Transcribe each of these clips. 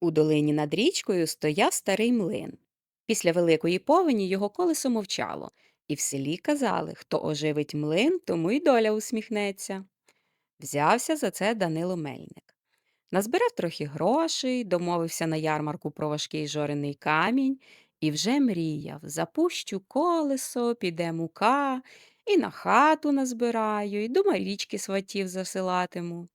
У долині над річкою стояв старий млин. Після великої повені його колесо мовчало, і в селі казали, хто оживить млин, тому й доля усміхнеться. Взявся за це Данило Мельник. Назбирав трохи грошей, домовився на ярмарку про важкий жорений камінь і вже мріяв запущу колесо, піде мука, і на хату назбираю, і до річки сватів засилатиму.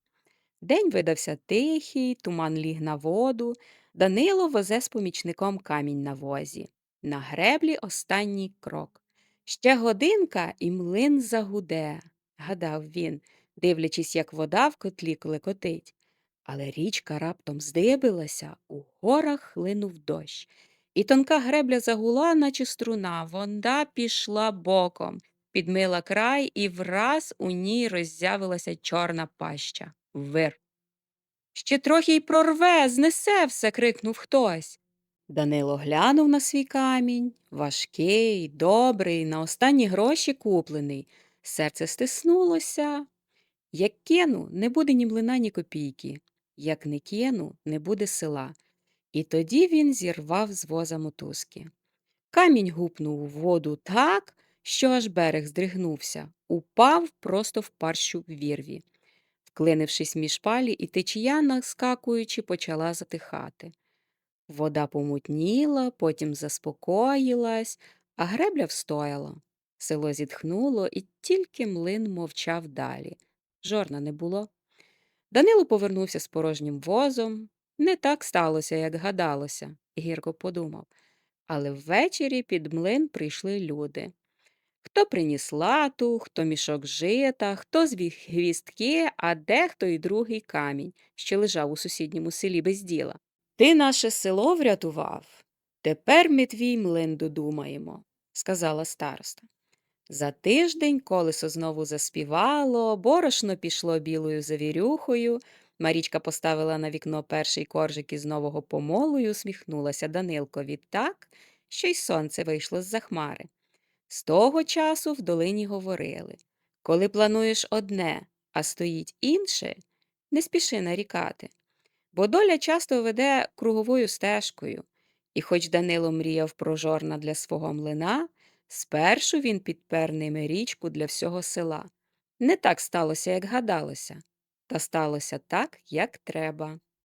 День видався тихий, туман ліг на воду. Данило везе з помічником камінь на возі. На греблі останній крок. Ще годинка і млин загуде, гадав він, дивлячись, як вода в котлі клекотить. Але річка раптом здибилася, у горах хлинув дощ. І тонка гребля загула, наче струна, вода пішла боком, підмила край, і враз у ній роззявилася чорна паща. Вир. Ще трохи й прорве, знесе все. крикнув хтось. Данило глянув на свій камінь. Важкий, добрий, на останні гроші куплений. Серце стиснулося. Як кину, не буде ні млина, ні копійки. Як не кину, не буде села. І тоді він зірвав з воза мотузки. Камінь гупнув у воду так, що аж берег здригнувся, упав просто в парщу вірві. Вклинившись між палі, і течія, наскакуючи, почала затихати. Вода помутніла, потім заспокоїлась, а гребля встояла. Село зітхнуло, і тільки млин мовчав далі. Жорна не було. Данило повернувся з порожнім возом. Не так сталося, як гадалося, гірко подумав. Але ввечері під млин прийшли люди. Хто приніс лату, хто мішок жита, хто звіг гвістки, а дехто й другий камінь, що лежав у сусідньому селі без діла. Ти наше село врятував. Тепер ми твій млин додумаємо, сказала староста. За тиждень колесо знову заспівало, борошно пішло білою завірюхою. Марічка поставила на вікно перший коржик із нового помолу і усміхнулася Данилкові так, що й сонце вийшло з-за хмари. З того часу в долині говорили коли плануєш одне, а стоїть інше, не спіши нарікати. Бо доля часто веде круговою стежкою, і хоч Данило мріяв про жорна для свого млина, спершу він підпер ними річку для всього села. Не так сталося, як гадалося, та сталося так, як треба.